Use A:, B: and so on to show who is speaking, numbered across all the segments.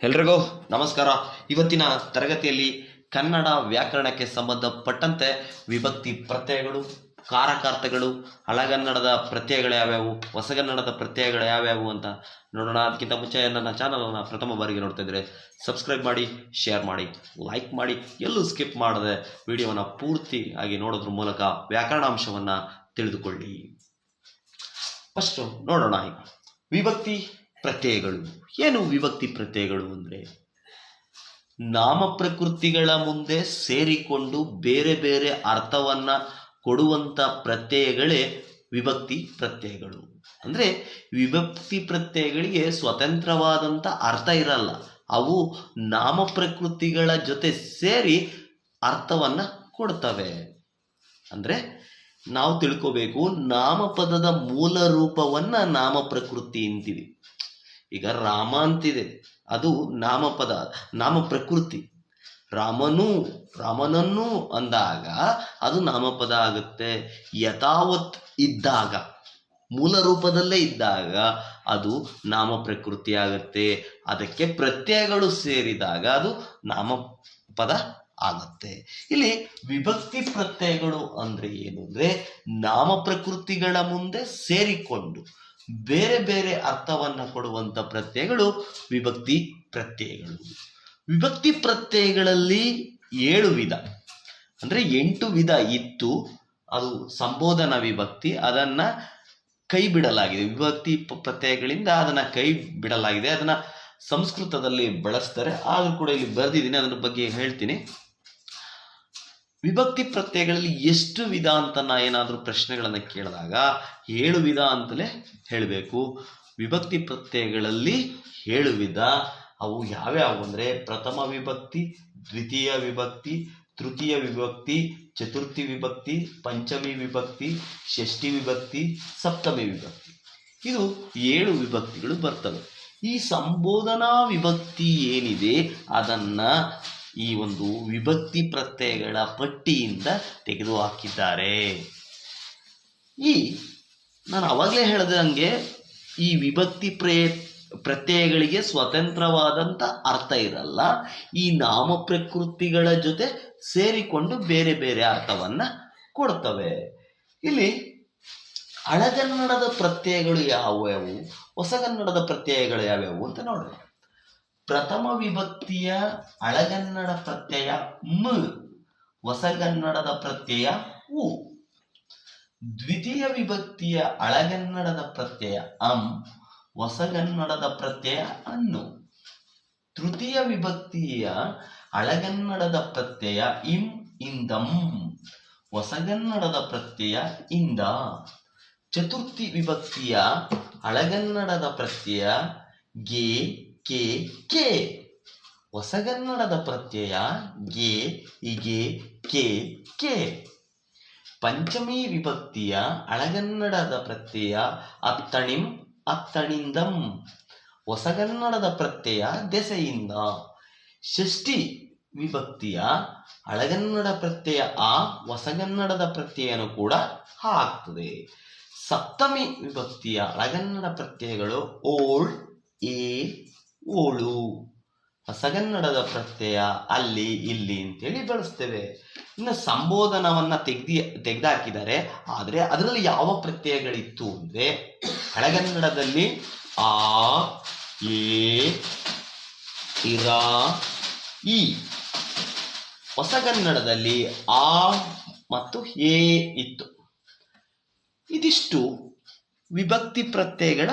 A: ಎಲ್ರಿಗೂ ನಮಸ್ಕಾರ. ಇವತ್ತಿನ ತರಗತಿಯಲ್ಲಿ ಕನ್ನಡ ವ್ಯಾಕರಣಕ್ಕೆ ಸಂಬಂಧಪಟ್ಟಂತೆ ವಿಭಕ್ತಿ ಪ್ರತ್ಯಯಗಳು, ಕಾರಕಾರ್ಥಗಳು ಹಳಗನ್ನಡದ ಪ್ರತ್ಯಯಗಳು ಯಾವ್ಯಾವು, ಹೊಸಗನ್ನಡದ ಪ್ರತ್ಯಯಗಳು ಯಾವ್ಯಾವು ಅಂತ ನೋಡೋಣ. ಅದಕ್ಕಿಂತ ಮುಂಚೆ ನನ್ನ ಚಾನಲನ್ನು ಪ್ರಥಮ ಬಾರಿಗೆ ನೋಡ್ತಾ ಇದ್ರೆ ಸಬ್ಸ್ಕ್ರೈಬ್ ಮಾಡಿ ಶೇರ್ ಮಾಡಿ ಲೈಕ್ ಮಾಡಿ, ಎಲ್ಲೂ ಸ್ಕಿಪ್ ಮಾಡದೆ ವಿಡಿಯೋವನ್ನು ಪೂರ್ತಿ ಆಗಿ ನೋಡೋದ್ರ ಮೂಲಕ ವ್ಯಾಕರಣಾಂಶವನ್ನು ತಿಳಿದುಕೊಳ್ಳಿ. ಫಸ್ಟು ನೋಡೋಣ ವಿಭಕ್ತಿ ಪ್ರತ್ಯಯಗಳು. ಏನು ವಿಭಕ್ತಿ ಪ್ರತ್ಯಯಗಳು ಅಂದರೆ? ನಾಮ ಪ್ರಕೃತಿಗಳ ಮುಂದೆ ಸೇರಿಕೊಂಡು ಬೇರೆ ಬೇರೆ ಅರ್ಥವನ್ನ ಕೊಡುವಂಥ ಪ್ರತ್ಯಯಗಳೇ ವಿಭಕ್ತಿ ಪ್ರತ್ಯಯಗಳು. ಅಂದರೆ ವಿಭಕ್ತಿ ಪ್ರತ್ಯಯಗಳಿಗೆ ಸ್ವತಂತ್ರವಾದಂಥ ಅರ್ಥ ಇರಲ್ಲ. ಅವು ನಾಮ ಪ್ರಕೃತಿಗಳ ಜೊತೆ ಸೇರಿ ಅರ್ಥವನ್ನ ಕೊಡ್ತವೆ. ಅಂದರೆ ನಾವು ತಿಳ್ಕೋಬೇಕು, ನಾಮಪದದ ಮೂಲ ರೂಪವನ್ನ ನಾಮ ಪ್ರಕೃತಿ ಅಂತೀವಿ. ಈಗ ರಾಮ ಅಂತಿದೆ. ಅದು ನಾಮಪದ, ನಾಮ ಪ್ರಕೃತಿ. ರಾಮನು, ರಾಮನನ್ನು ಅಂದಾಗ ಅದು ನಾಮಪದ ಆಗುತ್ತೆ. ಯಥಾವತ್ ಇದ್ದಾಗ, ಮೂಲ ರೂಪದಲ್ಲೇ ಇದ್ದಾಗ ಅದು ನಾಮ ಪ್ರಕೃತಿ ಆಗುತ್ತೆ. ಅದಕ್ಕೆ ಪ್ರತ್ಯಯಗಳು ಸೇರಿದಾಗ ಅದು ನಾಮಪದ ಆಗುತ್ತೆ. ಇಲ್ಲಿ ವಿಭಕ್ತಿ ಪ್ರತ್ಯಯಗಳು ಅಂದ್ರೆ ಏನು ಅಂದ್ರೆ ನಾಮ ಪ್ರಕೃತಿಗಳ ಮುಂದೆ ಸೇರಿಕೊಂಡು ಬೇರೆ ಬೇರೆ ಅರ್ಥವನ್ನ ಕೊಡುವಂತ ಪ್ರತ್ಯಯಗಳು ವಿಭಕ್ತಿ ಪ್ರತ್ಯಯಗಳು. ವಿಭಕ್ತಿ ಪ್ರತ್ಯಯಗಳಲ್ಲಿ ಏಳು ವಿಧ. ಅಂದ್ರೆ ಎಂಟು ವಿಧ ಇತ್ತು. ಅದು ಸಂಬೋಧನಾ ವಿಭಕ್ತಿ, ಅದನ್ನ ಕೈ ಬಿಡಲಾಗಿದೆ. ವಿಭಕ್ತಿ ಪ್ರತ್ಯಯಗಳಿಂದ ಅದನ್ನ ಕೈ ಬಿಡಲಾಗಿದೆ. ಅದನ್ನ ಸಂಸ್ಕೃತದಲ್ಲಿ ಬಳಸ್ತಾರೆ. ಆದರೂ ಕೂಡ ಇಲ್ಲಿ ಬರೆದಿದ್ದೀನಿ. ಅದರ ಬಗ್ಗೆ ಹೇಳ್ತೀನಿ. ವಿಭಕ್ತಿ ಪ್ರತ್ಯಯಗಳಲ್ಲಿ ಎಷ್ಟು ವಿಧ ಅಂತ ನಾ ಏನಾದರೂ ಪ್ರಶ್ನೆಗಳನ್ನು ಕೇಳಿದಾಗ ಏಳು ವಿಧ ಅಂತಲೇ ಹೇಳಬೇಕು. ವಿಭಕ್ತಿ ಪ್ರತ್ಯಯಗಳಲ್ಲಿ ಏಳು ವಿಧ. ಅವು ಯಾವ್ಯಾವು ಅಂದರೆ ಪ್ರಥಮ ವಿಭಕ್ತಿ, ದ್ವಿತೀಯ ವಿಭಕ್ತಿ, ತೃತೀಯ ವಿಭಕ್ತಿ, ಚತುರ್ಥಿ ವಿಭಕ್ತಿ, ಪಂಚಮಿ ವಿಭಕ್ತಿ, ಷಷ್ಠಿ ವಿಭಕ್ತಿ, ಸಪ್ತಮಿ ವಿಭಕ್ತಿ. ಇದು ಏಳು ವಿಭಕ್ತಿಗಳು ಬರ್ತವೆ. ಈ ಸಂಬೋಧನಾ ವಿಭಕ್ತಿ ಏನಿದೆ, ಅದನ್ನ ಈ ಒಂದು ವಿಭಕ್ತಿ ಪ್ರತ್ಯಯಗಳ ಪಟ್ಟಿಯಿಂದ ತೆಗೆದು ಹಾಕಿದ್ದಾರೆ ಈ ನಾನು ಅವಾಗಲೇ ಹೇಳಿದಂಗೆ ಈ ವಿಭಕ್ತಿ ಪ್ರೇ, ಪ್ರತ್ಯಯಗಳಿಗೆ ಸ್ವತಂತ್ರವಾದಂಥ ಅರ್ಥ ಇರಲ್ಲ. ಈ ನಾಮ ಪ್ರಕೃತಿಗಳ ಜೊತೆ ಸೇರಿಕೊಂಡು ಬೇರೆ ಬೇರೆ ಅರ್ಥವನ್ನ ಕೊಡ್ತವೆ. ಇಲ್ಲಿ ಹಳೆಗನ್ನಡದ ಪ್ರತ್ಯಯಗಳು ಯಾವ್ಯಾವು, ಹೊಸಗನ್ನಡದ ಪ್ರತ್ಯಯಗಳು ಯಾವ್ಯಾವು ಅಂತ ನೋಡೋಣ. ಪ್ರಥಮ ವಿಭಕ್ತಿಯ ಅಳಗನ್ನಡ ಪ್ರತ್ಯಯ ಮ, ಹೊಸಗನ್ನಡದ ಪ್ರತ್ಯಯ ಉ. ದ್ವಿತೀಯ ವಿಭಕ್ತಿಯ ಅಳಗನ್ನಡದ ಪ್ರತ್ಯಯ ಅಂ, ಹೊಸಗನ್ನಡದ ಪ್ರತ್ಯಯ ಅನ್ನು. ತೃತೀಯ ವಿಭಕ್ತಿಯ ಅಳಗನ್ನಡದ ಪ್ರತ್ಯಯ ಇಂ, ಇಂದಂ, ಹೊಸಗನ್ನಡದ ಪ್ರತ್ಯಯ ಇಂದ. ಚತುರ್ಥಿ ವಿಭಕ್ತಿಯ ಅಳಗನ್ನಡದ ಪ್ರತ್ಯಯ ಗೆ ಕೆ ಕೆ. ಹೊಸಗನ್ನಡದ ಪ್ರತ್ಯಯ ಗೆ ಇಗೆ ಕೆ ಕೆ. ಪಂಚಮಿ ವಿಭಕ್ತಿಯ ಅಳಗನ್ನಡದ ಪ್ರತ್ಯಯ ಅತ್ತಣಿಂ, ಅತ್ತಣಿಂದಂ. ಹೊಸಗನ್ನಡದ ಪ್ರತ್ಯಯ ದೆಸೆಯಿಂದ. ಷಷ್ಠಿ ವಿಭಕ್ತಿಯ ಅಳಗನ್ನಡ ಪ್ರತ್ಯಯ ಆ, ಹೊಸಗನ್ನಡದ ಪ್ರತ್ಯಯನು ಕೂಡ ಆ ಆಗ್ತದೆ ಸಪ್ತಮಿ ವಿಭಕ್ತಿಯ ಅಳಗನ್ನಡ ಪ್ರತ್ಯಯಗಳು ಓಳ್ ಏ ಓಳು ಹೊಸಗನ್ನಡದ ಪ್ರತ್ಯಯ ಅಲ್ಲಿ, ಇಲ್ಲಿ ಅಂತೇಳಿ ಬಳಸ್ತೇವೆ. ಇನ್ನು ಸಂಬೋಧನವನ್ನ ತೆಗ್ದಿ ತೆಗೆದಾಕಿದ್ದಾರೆ ಆದರೆ ಅದರಲ್ಲಿ ಯಾವ ಪ್ರತ್ಯಯಗಳಿತ್ತು ಅಂದ್ರೆ ಹಳಗನ್ನಡದಲ್ಲಿ ಆ ಏ ಇರ ಈ ಹೊಸಗನ್ನಡದಲ್ಲಿ ಆ ಮತ್ತು ಎ ಇತ್ತು. ಇದಿಷ್ಟು ವಿಭಕ್ತಿ ಪ್ರತ್ಯಯಗಳ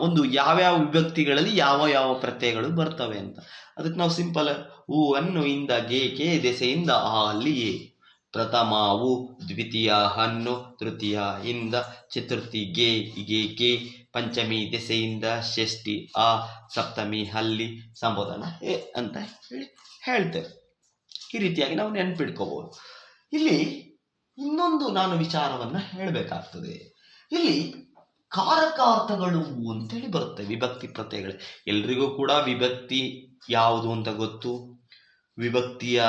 A: ಒಂದು ಯಾವ್ಯಾವ ವಿಭಕ್ತಿಗಳಲ್ಲಿ ಯಾವ ಯಾವ ಪ್ರತ್ಯಯಗಳು ಬರ್ತವೆ ಅಂತ. ಅದಕ್ಕೆ ನಾವು ಸಿಂಪಲ್ ಹೂ ಅನ್ನು ಇಂದ ಗೆ ಕೆ ದೆಸೆಯಿಂದ ಆ ಅಲ್ಲಿ ಎ ಪ್ರಥಮ ಉ, ದ್ವಿತೀಯ ಹನ್ನು ತೃತೀಯ ಇಂದ, ಚತುರ್ಥಿ ಗೆ ಗೆ ಕೆ ಪಂಚಮಿ ದೆಸೆಯಿಂದ, ಷಷ್ಠಿ ಆ, ಸಪ್ತಮಿ ಹಲ್ಲಿ, ಸಂಬೋಧನ ಎ ಅಂತ ಹೇಳಿ ಹೇಳ್ತೇವೆ. ಈ ರೀತಿಯಾಗಿ ನಾವು ನೆನ್ಪಿಟ್ಕೋಬಹುದು ಇಲ್ಲಿ ಇನ್ನೊಂದು ನಾನು ವಿಚಾರವನ್ನ ಹೇಳಬೇಕಾಗ್ತದೆ. ಇಲ್ಲಿ ಕಾರಕಾರ್ಥಗಳು ಅಂತೇಳಿ ಬರುತ್ತೆ, ವಿಭಕ್ತಿ ಪ್ರತ್ಯಯಗಳು. ಎಲ್ರಿಗೂ ಕೂಡ ವಿಭಕ್ತಿ ಯಾವುದು ಅಂತ ಗೊತ್ತು? ವಿಭಕ್ತಿಯ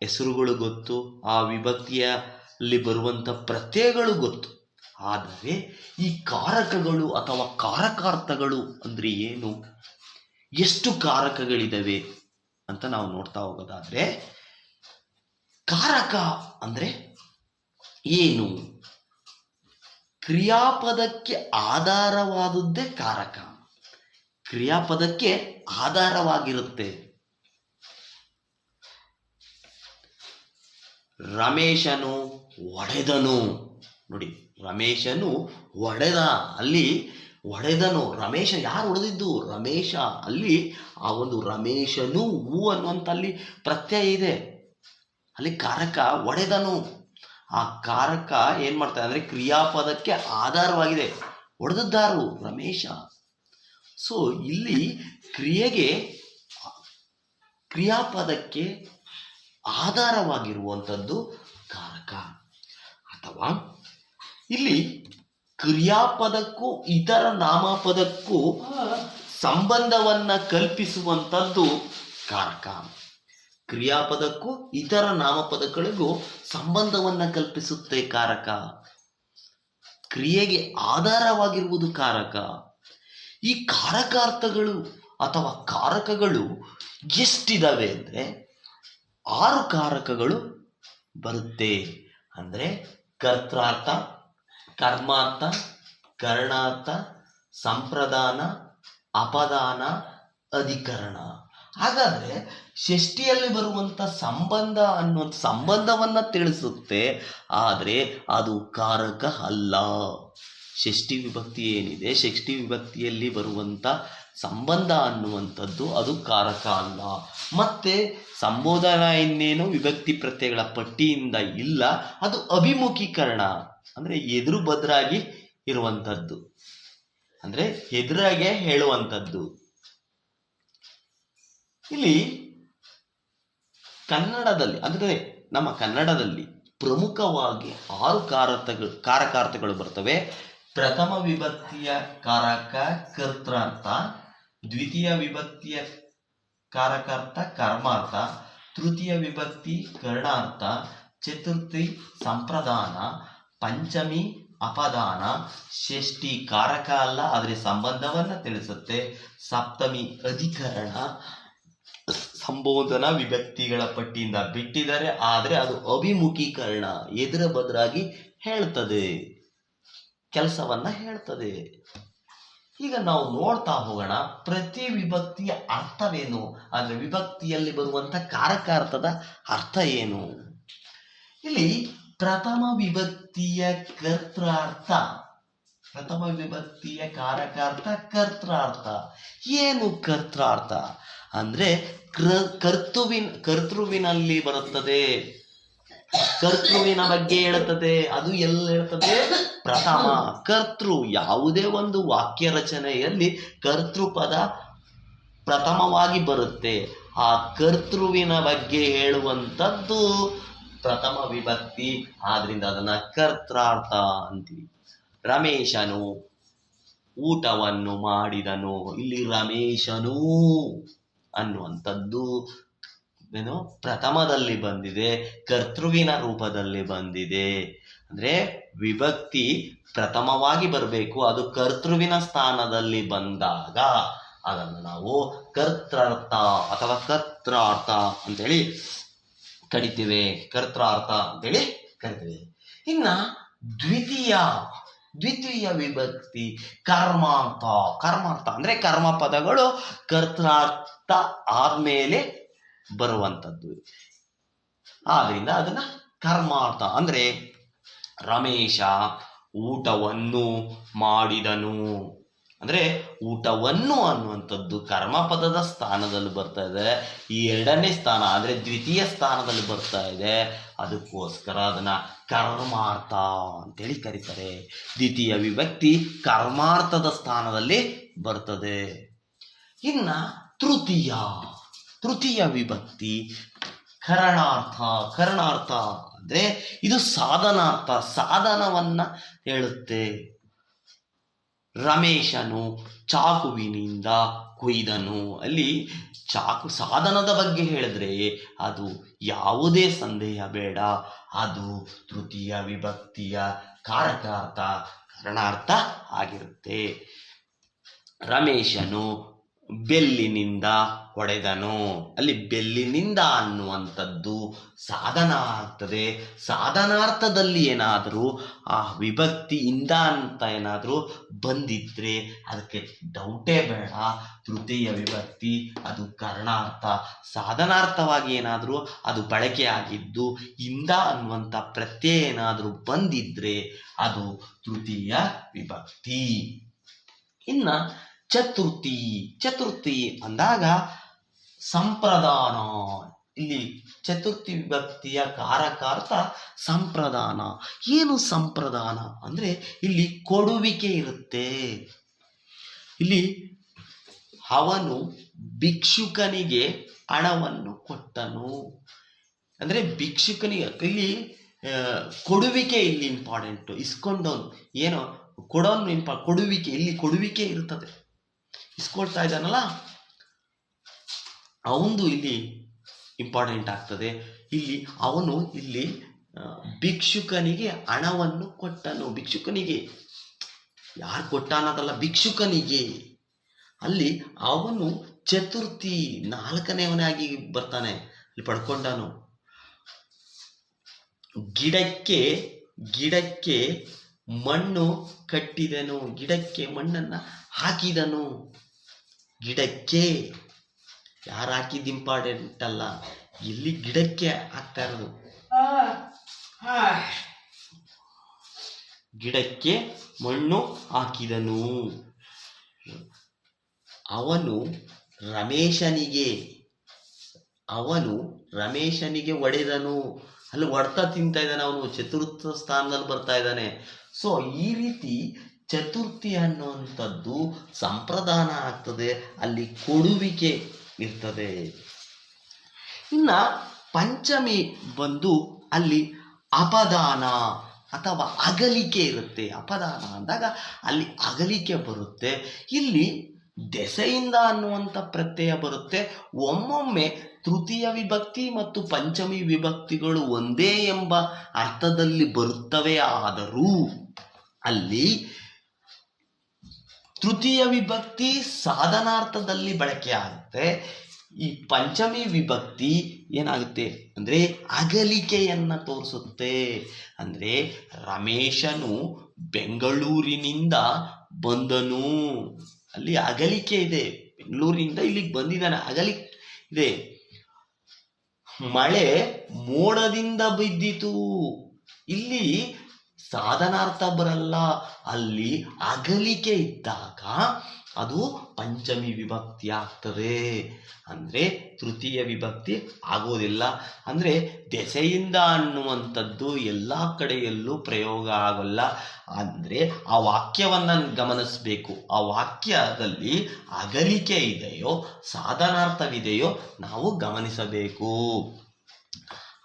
A: ಹೆಸರುಗಳು ಗೊತ್ತು, ಆ ವಿಭಕ್ತಿಯಲ್ಲಿ ಬರುವಂಥ ಪ್ರತ್ಯಯಗಳು ಗೊತ್ತು. ಆದರೆ ಈ ಕಾರಕಗಳು ಅಥವಾ ಕಾರಕಾರ್ಥಗಳು ಅಂದ್ರೆ ಏನು? ಎಷ್ಟು ಕಾರಕಗಳಿದಾವೆ ಅಂತ ನಾವು ನೋಡ್ತಾ ಹೋಗೋದಾದ್ರೆ, ಕಾರಕ ಅಂದ್ರೆ ಏನು? ಕ್ರಿಯಾಪದಕ್ಕೆ ಆಧಾರವಾದದ್ದೇ ಕಾರಕ. ಕ್ರಿಯಾಪದಕ್ಕೆ ಆಧಾರವಾಗಿರುತ್ತೆ. ರಮೇಶನು ಒಡೆದನು. ನೋಡಿ, ರಮೇಶನು ಒಡೆದ, ಅಲ್ಲಿ ಒಡೆದನು. ರಮೇಶ ಯಾರು ಒಡೆದಿದ್ದು? ರಮೇಶ. ಅಲ್ಲಿ ಆ ಒಂದು ರಮೇಶನು ಹೂ ಅನ್ನುವಂಥ ಅಲ್ಲಿ ಪ್ರತ್ಯಯ ಇದೆ. ಅಲ್ಲಿ ಕಾರಕ ಒಡೆದನು. ಆ ಕಾರಕ ಏನ್ ಮಾಡ್ತಾರೆ ಅಂದ್ರೆ ಕ್ರಿಯಾಪದಕ್ಕೆ ಆಧಾರವಾಗಿದೆ. ಒಡೆದದ್ದಾರು ರಮೇಶ. ಸೊ ಇಲ್ಲಿ ಕ್ರಿಯೆಗೆ, ಕ್ರಿಯಾಪದಕ್ಕೆ ಆಧಾರವಾಗಿರುವಂಥದ್ದು ಕಾರಕ. ಅಥವಾ ಇಲ್ಲಿ ಕ್ರಿಯಾಪದಕ್ಕೂ ಇತರ ನಾಮಪದಕ್ಕೂ ಸಂಬಂಧವನ್ನ ಕಲ್ಪಿಸುವಂಥದ್ದು ಕಾರಕ. ಕ್ರಿಯಾಪದಕ್ಕೂ ಇತರ ನಾಮಪದಗಳಿಗೂ ಸಂಬಂಧವನ್ನ ಕಲ್ಪಿಸುತ್ತೆ ಕಾರಕ. ಕ್ರಿಯೆಗೆ ಆಧಾರವಾಗಿರುವುದು ಕಾರಕ. ಈ ಕಾರಕಾರ್ಥಗಳು ಅಥವಾ ಕಾರಕಗಳು ಎಷ್ಟಿದಾವೆ ಅಂದ್ರೆ ಆರು ಕಾರಕಗಳು ಬರುತ್ತೆ. ಅಂದ್ರೆ ಕರ್ತಾರ್ಥ, ಕರ್ಮಾರ್ಥ, ಕರ್ಣಾರ್ಥ, ಸಂಪ್ರದಾನ, ಅಪದಾನ, ಅಧಿಕರಣ. ಹಾಗಾದ್ರೆ ಷಷ್ಠಿಯಲ್ಲಿ ಬರುವಂತ ಸಂಬಂಧ ಅನ್ನೋ ಸಂಬಂಧವನ್ನ ತಿಳಿಸುತ್ತೆ. ಆದರೆ ಅದು ಕಾರಕ ಅಲ್ಲ. ಷಷ್ಠಿ ವಿಭಕ್ತಿ ಏನಿದೆ? ಷಷ್ಠಿ ವಿಭಕ್ತಿಯಲ್ಲಿ ಬರುವಂತ ಸಂಬಂಧ ಅನ್ನುವಂಥದ್ದು ಅದು ಕಾರಕ ಅಲ್ಲ. ಮತ್ತೆ ಸಂಬೋಧನ ಇನ್ನೇನು ವಿಭಕ್ತಿ ಪ್ರತ್ಯಯಗಳ ಪಟ್ಟಿಯಿಂದ ಇಲ್ಲ. ಅದು ಅಭಿಮುಖೀಕರಣ, ಅಂದ್ರೆ ಎದುರು ಬದ್ರಾಗಿ ಇರುವಂಥದ್ದು. ಅಂದ್ರೆ ಎದುರಾಗೆ ಹೇಳುವಂಥದ್ದು. ಇಲ್ಲಿ ಕನ್ನಡದಲ್ಲಿ, ಅಂದರೆ ನಮ್ಮ ಕನ್ನಡದಲ್ಲಿ ಪ್ರಮುಖವಾಗಿ ಆರು ಕಾರತಗಳು ಕಾರಕಾರ್ಥಗಳು ಬರ್ತವೆ. ಪ್ರಥಮ ವಿಭಕ್ತಿಯ ಕಾರಕ ಕರ್ತಾರ್ಥ ದ್ವಿತೀಯ ವಿಭಕ್ತಿಯ ಕಾರಕಾರ್ಥ ಕರ್ಮಾರ್ಥ ತೃತೀಯ ವಿಭಕ್ತಿ ಕರ್ಣಾರ್ಥ ಚತುರ್ಥಿ ಸಂಪ್ರದಾನ, ಪಂಚಮಿ ಅಪದಾನ, ಷಷ್ಠಿ ಕಾರಕ ಅಲ್ಲ, ಆದರೆ ಸಂಬಂಧವನ್ನು ತಿಳಿಸುತ್ತೆ. ಸಪ್ತಮಿ ಅಧಿಕರಣ ಸಂಬೋಧನಾ ವಿಭಕ್ತಿಗಳ ಪಟ್ಟಿಯಿಂದ ಬಿಟ್ಟಿದ್ದಾರೆ. ಆದರೆ ಅದು ಅಭಿಮುಖೀಕರಣ, ಎದುರ ಬದರಾಗಿ ಹೇಳ್ತದೆ. ಕೆಲಸವನ್ನ ಹೇಳ್ತದೆ. ಈಗ ನಾವು ನೋಡ್ತಾ ಹೋಗೋಣ, ಪ್ರತಿ ವಿಭಕ್ತಿಯ ಅರ್ಥವೇನು? ಅಂದ್ರೆ ವಿಭಕ್ತಿಯಲ್ಲಿ ಬರುವಂತ ಕಾರಕಾರ್ಥದ ಅರ್ಥ ಏನು? ಇಲ್ಲಿ ಪ್ರಥಮ ವಿಭಕ್ತಿಯ ಕರ್ತಾರ್ಥ. ಪ್ರಥಮ ವಿಭಕ್ತಿಯ ಕಾರಕಾರ್ಥ ಕರ್ತಾರ್ಥ. ಏನು ಕರ್ತಾರ್ಥ? ಅಂದ್ರೆ ಕೃ, ಕರ್ತೃವಿನ, ಕರ್ತೃವಿನಲ್ಲಿ ಬರುತ್ತದೆ. ಕರ್ತೃವಿನ ಬಗ್ಗೆ ಹೇಳುತ್ತದೆ. ಅದು ಎಲ್ಲಿ ಹೇಳ್ತದೆ ಪ್ರಥಮ, ಕರ್ತೃ. ಯಾವುದೇ ಒಂದು ವಾಕ್ಯ ರಚನೆಯಲ್ಲಿ ಕರ್ತೃಪದ ಪ್ರಥಮವಾಗಿ ಬರುತ್ತೆ. ಆ ಕರ್ತೃವಿನ ಬಗ್ಗೆ ಹೇಳುವಂಥದ್ದು ಪ್ರಥಮ ವಿಭಕ್ತಿ. ಆದ್ರಿಂದ ಅದನ್ನ ಕರ್ತಾರ್ಥ ಅಂತೀವಿ. ರಮೇಶನು ಊಟವನ್ನು ಮಾಡಿದನು. ಇಲ್ಲಿ ರಮೇಶನು ಅನ್ನುವಂಥದ್ದು, ಏನು, ಪ್ರಥಮದಲ್ಲಿ ಬಂದಿದೆ, ಕರ್ತೃವಿನ ರೂಪದಲ್ಲಿ ಬಂದಿದೆ. ಅಂದ್ರೆ ವಿಭಕ್ತಿ ಪ್ರಥಮವಾಗಿ ಬರಬೇಕು, ಅದು ಕರ್ತೃವಿನ ಸ್ಥಾನದಲ್ಲಿ ಬಂದಾಗ ಅದನ್ನು ನಾವು ಕರ್ತಾರ್ಥ ಅಥವಾ ಕರ್ತಾರ್ಥ ಅಂತೇಳಿ ಕರಿತೇವೆ. ಕರ್ತಾರ್ಥ ಅಂತೇಳಿ ಕರಿತೀವಿ. ಇನ್ನ ದ್ವಿತೀಯ ದ್ವಿತೀಯ ವಿಭಕ್ತಿ ಕರ್ಮಾರ್ಥ. ಕರ್ಮಾರ್ಥ ಅಂದ್ರೆ ಕರ್ಮ ಪದಗಳು ಕರ್ತಾರ್ಥ ಆದ್ಮೇಲೆ ಬರುವಂಥದ್ದು ಆದ್ರಿಂದ ಅದನ್ನ ಕರ್ಮಾರ್ಥ ಅಂದ್ರೆ ರಮೇಶ ಊಟವನ್ನು ಮಾಡಿದನು. ಅಂದ್ರೆ ಊಟವನ್ನು ಅನ್ನುವಂಥದ್ದು ಕರ್ಮಪದದ ಸ್ಥಾನದಲ್ಲಿ ಬರ್ತಾ ಇದೆ. ಈ ಎರಡನೇ ಸ್ಥಾನ ಅಂದ್ರೆ ದ್ವಿತೀಯ ಸ್ಥಾನದಲ್ಲಿ ಬರ್ತಾ ಇದೆ. ಅದಕ್ಕೋಸ್ಕರ ಅದನ್ನ ಕರ್ಮಾರ್ಥ ಅಂತೇಳಿ ಕರೀತಾರೆ. ದ್ವಿತೀಯ ವಿಭಕ್ತಿ ಕರ್ಮಾರ್ಥದ ಸ್ಥಾನದಲ್ಲಿ ಬರ್ತದೆ. ಇನ್ನ ತೃತೀಯ ತೃತೀಯ ವಿಭಕ್ತಿ ಕರಣಾರ್ಥ ಕರಣಾರ್ಥ ಅಂದ್ರೆ ಇದು ಸಾಧನಾರ್ಥ, ಸಾಧನವನ್ನ ಹೇಳುತ್ತೆ. ರಮೇಶನು ಚಾಕುವಿನಿಂದ ಕೊಯ್ದನು. ಅಲ್ಲಿ ಚಾಕು ಸಾಧನದ ಬಗ್ಗೆ ಹೇಳಿದ್ರೆ ಅದು ಯಾವುದೇ ಸಂದೇಹ ಬೇಡ. ಅದು ತೃತೀಯ ವಿಭಕ್ತಿಯ ಕಾರಕಾರ್ಥ ಕಾರಣಾರ್ಥ ಆಗಿರುತ್ತೆ. ರಮೇಶನು ಬೆಲ್ಲಿನಿಂದ ಹೊಡೆದನು ಅಲ್ಲಿ ಬೆಲ್ಲಿನಿಂದ ಅನ್ನುವಂಥದ್ದು ಸಾಧನ ಆಗ್ತದೆ ಸಾಧನಾರ್ಥದಲ್ಲಿ ಏನಾದರೂ, ಆ ವಿಭಕ್ತಿಯಿಂದ ಅಂತ ಏನಾದರೂ ಬಂದಿದ್ರೆ ಅದಕ್ಕೆ ಡೌಟೇ ಬೇಡ. ತೃತೀಯ ವಿಭಕ್ತಿ, ಅದು ಕರ್ಣಾರ್ಥ. ಸಾಧನಾರ್ಥವಾಗಿ ಏನಾದರೂ ಅದು ಬಳಕೆಯಾಗಿದ್ದು ಇಂದ ಅನ್ನುವಂಥ ಪ್ರತ್ಯಯ ಏನಾದರೂ ಬಂದಿದ್ರೆ ಅದು ತೃತೀಯ ವಿಭಕ್ತಿ. ಇನ್ನ ಚತುರ್ಥಿ ಚತುರ್ಥಿ ಅಂದಾಗ ಸಂಪ್ರದಾನ. ಇಲ್ಲಿ ಚತುರ್ಥಿ ವಿಭಕ್ತಿಯ ಕಾರಕಾರ್ಥ ಸಂಪ್ರದಾನ. ಏನು ಸಂಪ್ರದಾನ? ಅಂದ್ರೆ ಇಲ್ಲಿ ಕೊಡುವಿಕೆ ಇರುತ್ತೆ. ಇಲ್ಲಿ ಅವನು ಭಿಕ್ಷುಕನಿಗೆ ಹಣವನ್ನು ಕೊಟ್ಟನು. ಅಂದ್ರೆ ಭಿಕ್ಷುಕನಿಗೆ, ಇಲ್ಲಿ ಕೊಡುವಿಕೆ ಇಲ್ಲಿ ಇಂಪಾರ್ಟೆಂಟು ಇಸ್ಕೊಂಡವನು, ಏನೋ, ಕೊಡೋನು ಇಂಪಾ ಕೊಡುವಿಕೆ, ಇಲ್ಲಿ ಕೊಡುವಿಕೆ ಇರುತ್ತದೆ ಇಸ್ಕೊಳ್ತಾ ಇದ್ದಾನಲ್ಲ? ಅವಂದು ಇಲ್ಲಿ ಇಂಪಾರ್ಟೆಂಟ್ ಆಗ್ತದೆ. ಇಲ್ಲಿ ಅವನು ಇಲ್ಲಿ ಭಿಕ್ಷುಕನಿಗೆ ಹಣವನ್ನು ಕೊಟ್ಟನು. ಭಿಕ್ಷುಕನಿಗೆ ಯಾರು ಕೊಟ್ಟ ಅನ್ನೋದಲ್ಲ, ಭಿಕ್ಷುಕನಿಗೆ. ಅಲ್ಲಿ ಅವನು ಚತುರ್ಥಿ ನಾಲ್ಕನೇವನಾಗಿ ಬರ್ತಾನೆ. ಅಲ್ಲಿ ಪಡ್ಕೊಂಡನು. ಗಿಡಕ್ಕೆ ಗಿಡಕ್ಕೆ ಮಣ್ಣು ಕಟ್ಟಿದನು. ಗಿಡಕ್ಕೆ ಮಣ್ಣನ್ನ ಹಾಕಿದನು. ಗಿಡಕ್ಕೆ. ಯಾರು ಹಾಕಿದ್ದು ಇಂಪಾರ್ಟೆಂಟ್ ಅಲ್ಲ. ಇಲ್ಲಿ ಗಿಡಕ್ಕೆ ಹಾಕ್ತಾ ಇರೋದು. ಗಿಡಕ್ಕೆ ಮಣ್ಣು ಹಾಕಿದನು. ಅವನು ರಮೇಶನಿಗೆ ಅವನು ರಮೇಶನಿಗೆ ಒಡೆದನು ಅಲ್ಲಿ ಹೊಡ್ತಾ ತಿಂತ ಇದ್ದಾನೆ ಅವನು ಚತುರ್ಥ ಸ್ಥಾನದಲ್ಲಿ ಬರ್ತಾ ಇದ್ದಾನೆ. ಸೊ ಈ ರೀತಿ ಚತುರ್ಥಿ ಅನ್ನುವಂಥದ್ದು ಸಂಪ್ರದಾನ ಆಗ್ತದೆ. ಅಲ್ಲಿ ಕೊಡುವಿಕೆ ಇರ್ತದೆ ಇನ್ನ ಪಂಚಮಿ ಬಂದು ಅಲ್ಲಿ ಅಪದಾನ ಅಥವಾ ಅಗಲಿಕೆ ಇರುತ್ತೆ. ಅಪದಾನ ಅಂದಾಗ ಅಲ್ಲಿ ಅಗಲಿಕೆ ಬರುತ್ತೆ. ಇಲ್ಲಿ ದೆಸೆಯಿಂದ ಅನ್ನುವಂಥ ಪ್ರತ್ಯಯ ಬರುತ್ತೆ. ಒಮ್ಮೊಮ್ಮೆ ತೃತೀಯ ವಿಭಕ್ತಿ ಮತ್ತು ಪಂಚಮಿ ವಿಭಕ್ತಿಗಳು ಒಂದೇ ಎಂಬ ಅರ್ಥದಲ್ಲಿ ಬರುತ್ತವೆ ಆದರೂ ಅಲ್ಲಿ ತೃತೀಯ ವಿಭಕ್ತಿ ಸಾಧನಾರ್ಥದಲ್ಲಿ ಬಳಕೆ ಆಗುತ್ತೆ. ಈ ಪಂಚಮಿ ವಿಭಕ್ತಿ ಏನಾಗುತ್ತೆ ಅಂದರೆ ಅಗಲಿಕೆಯನ್ನು ತೋರಿಸುತ್ತೆ. ಅಂದರೆ ರಮೇಶನು ಬೆಂಗಳೂರಿನಿಂದ ಬಂದನು. ಅಲ್ಲಿ ಅಗಲಿಕೆ ಇದೆ. ಬೆಂಗಳೂರಿನಿಂದ ಇಲ್ಲಿಗೆ ಬಂದಿದ್ದಾನೆ. ಅಗಲಿ ಇದೆ. ಮಳೆ ಮೋಡದಿಂದ ಬಿದ್ದಿತು. ಇಲ್ಲಿ ಸಾಧನಾರ್ಥ ಬರಲ್ಲ ಅಲ್ಲಿ ಅಗಲಿಕೆ ಇದ್ದಾಗ ಅದು ಪಂಚಮಿ ವಿಭಕ್ತಿ ಆಗ್ತದೆ. ಅಂದ್ರೆ ತೃತೀಯ ವಿಭಕ್ತಿ ಆಗೋದಿಲ್ಲ ಅಂದ್ರೆ ದೆಸೆಯಿಂದ ಅನ್ನುವಂಥದ್ದು ಎಲ್ಲ ಕಡೆಯಲ್ಲೂ ಪ್ರಯೋಗ ಆಗೋಲ್ಲ. ಅಂದ್ರೆ ಆ ವಾಕ್ಯವನ್ನು ಗಮನಿಸಬೇಕು. ಆ ವಾಕ್ಯದಲ್ಲಿ ಅಗಲಿಕೆ ಇದೆಯೋ, ಸಾಧನಾರ್ಥವಿದೆಯೋ ನಾವು ಗಮನಿಸಬೇಕು.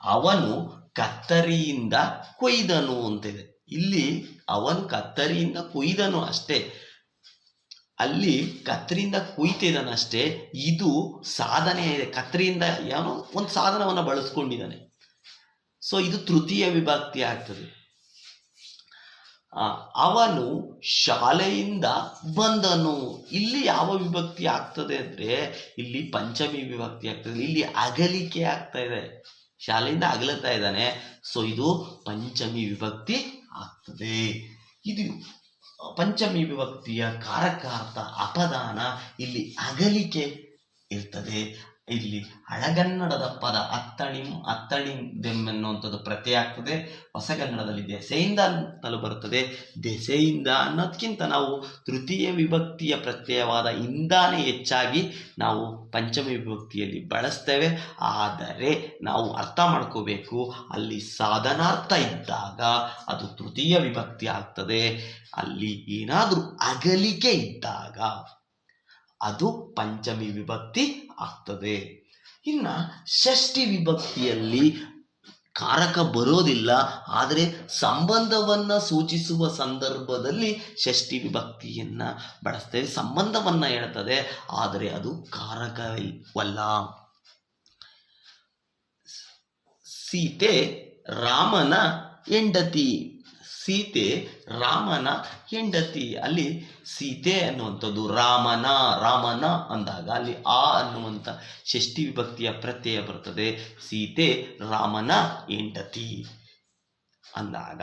A: ಅವನು ಕತ್ತರಿಯಿಂದ ಕೊಯ್ದನು ಅಂತಿದೆ. ಇಲ್ಲಿ ಅವನು ಕತ್ತರಿಯಿಂದ ಕೊಯ್ದನು ಅಷ್ಟೇ. ಅಲ್ಲಿ ಕತ್ತರಿಯಿಂದ ಕುಯ್ತಿದ್ದಾನೆ ಅಷ್ಟೇ. ಇದು ಸಾಧನೆ ಇದೆ ಕತ್ತರಿಯಿಂದ ಏನೋ ಒಂದು ಸಾಧನವನ್ನು ಬಳಸ್ಕೊಂಡಿದ್ದಾನೆ. ಸೊ ಇದು ತೃತೀಯ ವಿಭಕ್ತಿ ಆಗ್ತದೆ. ಅವನು ಶಾಲೆಯಿಂದ ಬಂದನು. ಇಲ್ಲಿ ಯಾವ ವಿಭಕ್ತಿ ಆಗ್ತದೆ ಅಂದರೆ, ಇಲ್ಲಿ ಪಂಚಮಿ ವಿಭಕ್ತಿ ಆಗ್ತದೆ. ಇಲ್ಲಿ ಅಗಲಿಕೆ ಆಗ್ತಾ ಇದೆ. ಶಾಲೆಯಿಂದ ಅಗಲುತ್ತಾ ಇದ್ದಾನೆ. ಸೊ ಇದು ಪಂಚಮಿ ವಿಭಕ್ತಿ ಆಗ್ತದೆ. ಇದು ಪಂಚಮಿ ವಿಭಕ್ತಿಯ ಕಾರಕಾರ್ಥ ಅಪದಾನ ಇಲ್ಲಿ ಅಗಲಿಕೆ ಇರ್ತದೆ. ಇಲ್ಲಿ ಹಳಗನ್ನಡದ ಪದ ಅತ್ತಣಿಂ ಅತ್ತಣಿದೆಂ ಎನ್ನುವಂಥದ್ದು ಪ್ರತ್ಯಯ ಆಗ್ತದೆ. ಹೊಸಗನ್ನಡದಲ್ಲಿ ದೆಸೆಯಿಂದ ಅಂತಲೂ ಬರುತ್ತದೆ. ದೆಸೆಯಿಂದ ಅನ್ನೋದಕ್ಕಿಂತ ನಾವು ತೃತೀಯ ವಿಭಕ್ತಿಯ ಪ್ರತ್ಯಯವಾದ ಇಂದಾನೇ ಹೆಚ್ಚಾಗಿ ನಾವು ಪಂಚಮಿ ವಿಭಕ್ತಿಯಲ್ಲಿ ಬಳಸ್ತೇವೆ. ಆದರೆ ನಾವು ಅರ್ಥ ಮಾಡ್ಕೋಬೇಕು. ಅಲ್ಲಿ ಸಾಧನಾರ್ಥ ಇದ್ದಾಗ ಅದು ತೃತೀಯ ವಿಭಕ್ತಿ ಆಗ್ತದೆ. ಅಲ್ಲಿ ಏನಾದರೂ ಅಗಲಿಕೆ ಇದ್ದಾಗ ಅದು ಪಂಚಮಿ ವಿಭಕ್ತಿ ಆಗ್ತದೆ. ಇನ್ನ ಷಷ್ಠಿ ವಿಭಕ್ತಿಯಲ್ಲಿ ಕಾರಕ ಬರೋದಿಲ್ಲ, ಆದರೆ ಸಂಬಂಧವನ್ನ ಸೂಚಿಸುವ ಸಂದರ್ಭದಲ್ಲಿ ಷಷ್ಠಿ ವಿಭಕ್ತಿಯನ್ನ ಬಳಸ್ತೇವೆ ಸಂಬಂಧವನ್ನ ಹೇಳ್ತದೆ, ಆದರೆ ಅದು ಕಾರಕವಲ್ಲ ಸೀತೆ ರಾಮನ ಹೆಂಡತಿ, ಸೀತೆ ರಾಮನ ಹೆಂಡತಿ. ಅಲ್ಲಿ ಸೀತೆ ಅನ್ನುವಂಥದ್ದು ರಾಮನ ರಾಮನ ಅಂದಾಗ ಅಲ್ಲಿ ಆ ಅನ್ನುವಂಥ ಷಷ್ಠಿ ವಿಭಕ್ತಿಯ ಪ್ರತ್ಯಯ ಬರ್ತದೆ. ಸೀತೆ ರಾಮನ ಎಂಟತಿ ಅಂದಾಗ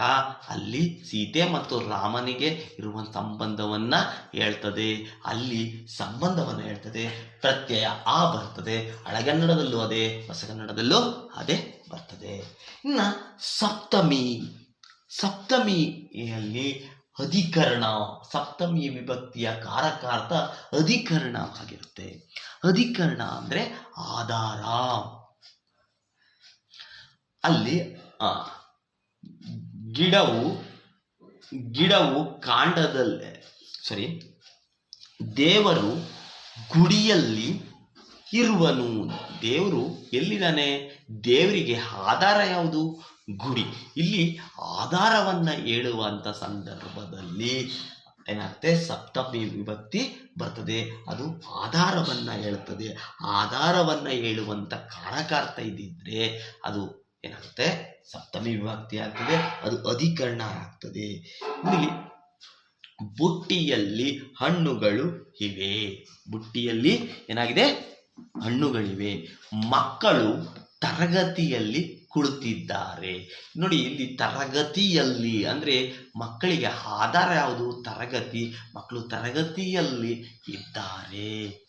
A: ಅಲ್ಲಿ ಸೀತೆ ಮತ್ತು ರಾಮನಿಗೆ ಇರುವ ಸಂಬಂಧವನ್ನ ಹೇಳ್ತದೆ. ಅಲ್ಲಿ ಸಂಬಂಧವನ್ನು ಹೇಳ್ತದೆ. ಪ್ರತ್ಯಯ ಆ ಬರ್ತದೆ. ಹಳಗನ್ನಡದಲ್ಲೂ ಅದೇ, ಹೊಸಗನ್ನಡದಲ್ಲೂ ಅದೇ ಬರ್ತದೆ. ಇನ್ನ ಸಪ್ತಮಿ, ಸಪ್ತಮಿಯಲ್ಲಿ ಅಧಿಕರಣ ಸಪ್ತಮಿ ವಿಭಕ್ತಿಯ ಕಾರಕಾರ್ಥ ಅಧಿಕರಣ ಆಗಿರುತ್ತೆ. ಅಧಿಕರಣ ಅಂದ್ರೆ ಆಧಾರ. ಅಲ್ಲಿ ಗಿಡವು ಗಿಡವು ಕಾಂಡದಲ್ಲೇ ಸರಿ ದೇವರು ಗುಡಿಯಲ್ಲಿ ಇರುವನು. ದೇವರು ಎಲ್ಲಿದ್ದಾನೆ? ದೇವರಿಗೆ ಆಧಾರ ಯಾವುದು? ಗುಡಿ ಇಲ್ಲಿ ಆಧಾರವನ್ನ ಹೇಳುವಂತ ಸಂದರ್ಭದಲ್ಲಿ ಏನಾಗುತ್ತೆ? ಸಪ್ತಮಿ ವಿಭಕ್ತಿ ಬರ್ತದೆ. ಅದು ಆಧಾರವನ್ನ ಹೇಳುತ್ತದೆ. ಆಧಾರವನ್ನ ಹೇಳುವಂತ ಕಾರಕಾರ್ಥ ಇದ್ದಿದ್ರೆ ಅದು ಏನಾಗುತ್ತೆ? ಸಪ್ತಮಿ ವಿಭಕ್ತಿ ಆಗ್ತದೆ. ಅದು ಅಧಿಕರಣ ಆಗ್ತದೆ. ಇಲ್ಲಿ ಬುಟ್ಟಿಯಲ್ಲಿ ಹಣ್ಣುಗಳು ಇವೆ. ಬುಟ್ಟಿಯಲ್ಲಿ ಏನಾಗಿದೆ? ಹಣ್ಣುಗಳಿವೆ. ಮಕ್ಕಳು ತರಗತಿಯಲ್ಲಿ ಕುಳಿತಿದ್ದಾರೆ. ನೋಡಿ, ಇಲ್ಲಿ ತರಗತಿಯಲ್ಲಿ, ಅಂದರೆ ಮಕ್ಕಳಿಗೆ ಆಧಾರ ಯಾವುದು? ತರಗತಿ. ಮಕ್ಕಳು ತರಗತಿಯಲ್ಲಿ ಇದ್ದಾರೆ.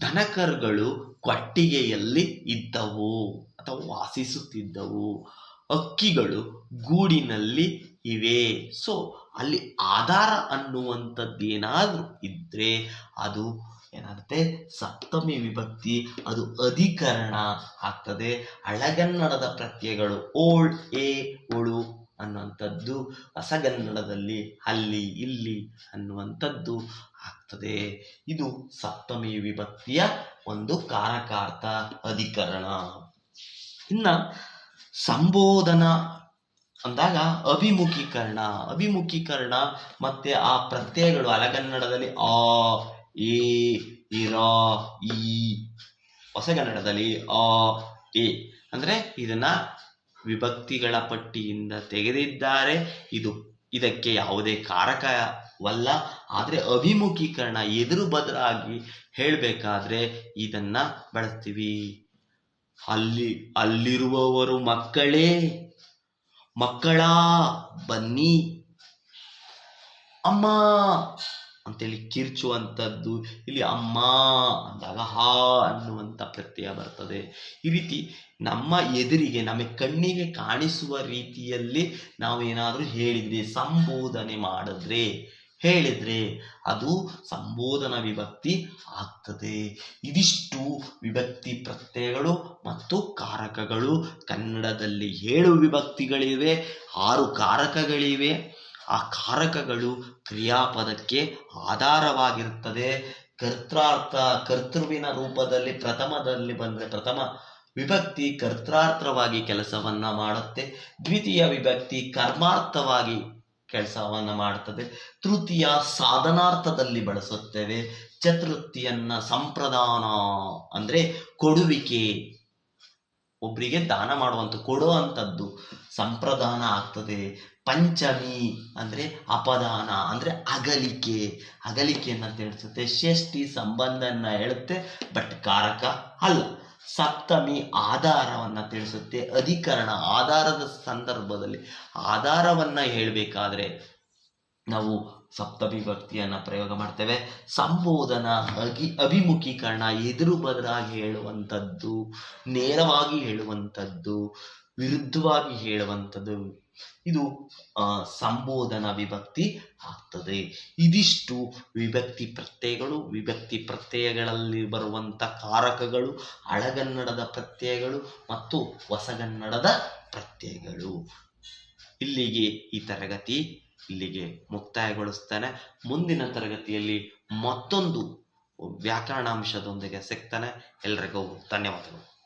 A: ದನಕರುಗಳು ಕೊಟ್ಟಿಗೆಯಲ್ಲಿ ಇದ್ದವು ಅಥವಾ ವಾಸಿಸುತ್ತಿದ್ದವು. ಅಕ್ಕಿಗಳು ಗೂಡಿನಲ್ಲಿ ಇವೆ. ಸೊ ಅಲ್ಲಿ ಆಧಾರ ಅನ್ನುವಂಥದ್ದೇನಾದ್ರೂ ಇದ್ದರೆ ಅದು ಏನಾಗುತ್ತೆ? ಸಪ್ತಮಿ ವಿಭಕ್ತಿ. ಅದು ಅಧಿಕರಣ ಆಗ್ತದೆ. ಹಳಗನ್ನಡದ ಪ್ರತ್ಯಯಗಳು ಓಳ್ ಎ ಒಳು ಅನ್ನುವಂಥದ್ದು. ಹೊಸಗನ್ನಡದಲ್ಲಿ ಅಲ್ಲಿ, ಇಲ್ಲಿ ಅನ್ನುವಂಥದ್ದು ಆಗ್ತದೆ. ಇದು ಸಪ್ತಮಿ ವಿಭಕ್ತಿಯ ಒಂದು ಕಾರಕಾರ್ಥ ಅಧಿಕರಣ. ಇನ್ನ ಸಂಬೋಧನ ಅಂದಾಗ ಅಭಿಮುಖೀಕರಣ. ಅಭಿಮುಖೀಕರಣ ಮತ್ತೆ ಆ ಪ್ರತ್ಯಯಗಳು ಅಲಗನ್ನಡದಲ್ಲಿ ಆ ಎ ಇರ ಈ ಹೊಸಗನ್ನಡದಲ್ಲಿ ಆ, ಎ, ಅಂದ್ರೆ ಇದನ್ನ ವಿಭಕ್ತಿಗಳ ಪಟ್ಟಿಯಿಂದ ತೆಗೆದಿದ್ದಾರೆ. ಇದು, ಇದಕ್ಕೆ ಯಾವುದೇ ಕಾರಕವಲ್ಲ. ಆದರೆ ಅಭಿಮುಖೀಕರಣ ಎದುರು ಬದಲಾಗಿ ಹೇಳಬೇಕಾದ್ರೆ ಇದನ್ನ ಬಳಸ್ತೀವಿ. ಅಲ್ಲಿ, ಅಲ್ಲಿರುವವರು ಮಕ್ಕಳೇ, ಮಕ್ಕಳ ಬನ್ನಿ. ಅಮ್ಮ ಅಂತೇಳಿ ಕಿರ್ಚುವಂಥದ್ದು ಇಲ್ಲಿ ಅಮ್ಮ ಅಂದಾಗ ಹಾ ಅನ್ನುವಂಥ ಪ್ರತ್ಯಯ ಬರ್ತದೆ. ಈ ರೀತಿ ನಮ್ಮ ಎದುರಿಗೆ ನಮಗೆ ಕಣ್ಣಿಗೆ ಕಾಣಿಸುವ ರೀತಿಯಲ್ಲಿ ನಾವು ಏನಾದರೂ ಹೇಳಿದ್ರೆ, ಸಂಬೋಧನೆ ಮಾಡಿದ್ರೆ, ಹೇಳಿದ್ರೆ ಅದು ಸಂಬೋಧನ ವಿಭಕ್ತಿ ಆಗ್ತದೆ. ಇದಿಷ್ಟು ವಿಭಕ್ತಿ ಪ್ರತ್ಯಯಗಳು ಮತ್ತು ಕಾರಕಗಳು ಕನ್ನಡದಲ್ಲಿ ಏಳು ವಿಭಕ್ತಿಗಳಿವೆ, ಆರು ಕಾರಕಗಳಿವೆ. ಆ ಕಾರಕಗಳು ಕ್ರಿಯಾಪದಕ್ಕೆ ಆಧಾರವಾಗಿರುತ್ತದೆ ಕರ್ತಾರ್ಥ, ಕರ್ತೃವಿನ ರೂಪದಲ್ಲಿ, ಪ್ರಥಮದಲ್ಲಿ ಬಂದರೆ ಪ್ರಥಮ ವಿಭಕ್ತಿ ಕರ್ತಾರ್ಥವಾಗಿ ಕೆಲಸವನ್ನ ಮಾಡುತ್ತೆ. ದ್ವಿತೀಯ ವಿಭಕ್ತಿ ಕರ್ಮಾರ್ಥವಾಗಿ ಕೆಲಸವನ್ನು ಮಾಡುತ್ತದೆ. ತೃತೀಯ ಸಾಧನಾರ್ಥದಲ್ಲಿ ಬಳಸುತ್ತೇವೆ. ಚತುರ್ಥಿಯನ್ನ ಸಂಪ್ರದಾನ ಅಂದ್ರೆ ಕೊಡುವಿಕೆ. ಒಬ್ಬರಿಗೆ ದಾನ ಮಾಡುವಂಥ ಕೊಡುವಂಥದ್ದು ಸಂಪ್ರದಾನ ಆಗ್ತದೆ. ಪಂಚಮಿ ಅಂದರೆ ಅಪದಾನ ಅಂದರೆ ಅಗಲಿಕೆ. ಅಗಲಿಕೆಯನ್ನು ತಿಳಿಸುತ್ತೆ ಷಷ್ಠಿ ಸಂಬಂಧನ ಹೇಳುತ್ತೆ ಬಟ್ ಕಾರಕ ಅಲ್ಲ. ಸಪ್ತಮಿ ಆಧಾರವನ್ನು ತಿಳಿಸುತ್ತೆ. ಅಧಿಕರಣ ಆಧಾರದ ಸಂದರ್ಭದಲ್ಲಿ ಆಧಾರವನ್ನು ಹೇಳಬೇಕಾದ್ರೆ ನಾವು ಸಪ್ತಮಿ ಭಕ್ತಿಯನ್ನು ಪ್ರಯೋಗ ಮಾಡ್ತೇವೆ. ಸಂಬೋಧನ, ಅಗಿ, ಅಭಿಮುಖೀಕರಣ, ಎದುರು ಬದಲಾಗಿ ಹೇಳುವಂಥದ್ದು, ನೇರವಾಗಿ ಹೇಳುವಂಥದ್ದು, ವಿರುದ್ಧವಾಗಿ ಹೇಳುವಂಥದ್ದು ಇದು ಸಂಬೋಧನ ವಿಭಕ್ತಿ ಆಗ್ತದೆ. ಇದಿಷ್ಟು ವಿಭಕ್ತಿ ಪ್ರತ್ಯಯಗಳು, ವಿಭಕ್ತಿ ಪ್ರತ್ಯಯಗಳಲ್ಲಿ ಬರುವಂಥ ಕಾರಕಗಳು ಹಳಗನ್ನಡದ ಪ್ರತ್ಯಯಗಳು ಮತ್ತು ಹೊಸಗನ್ನಡದ ಪ್ರತ್ಯಯಗಳು. ಇಲ್ಲಿಗೆ ಈ ತರಗತಿ ಇಲ್ಲಿಗೆ ಮುಕ್ತಾಯಗೊಳಿಸ್ತಾನೆ. ಮುಂದಿನ ತರಗತಿಯಲ್ಲಿ ಮತ್ತೊಂದು ವ್ಯಾಕರಣಾಂಶದೊಂದಿಗೆ ಸಿಗ್ತಾನೆ. ಎಲ್ರಿಗೂ ಧನ್ಯವಾದಗಳು.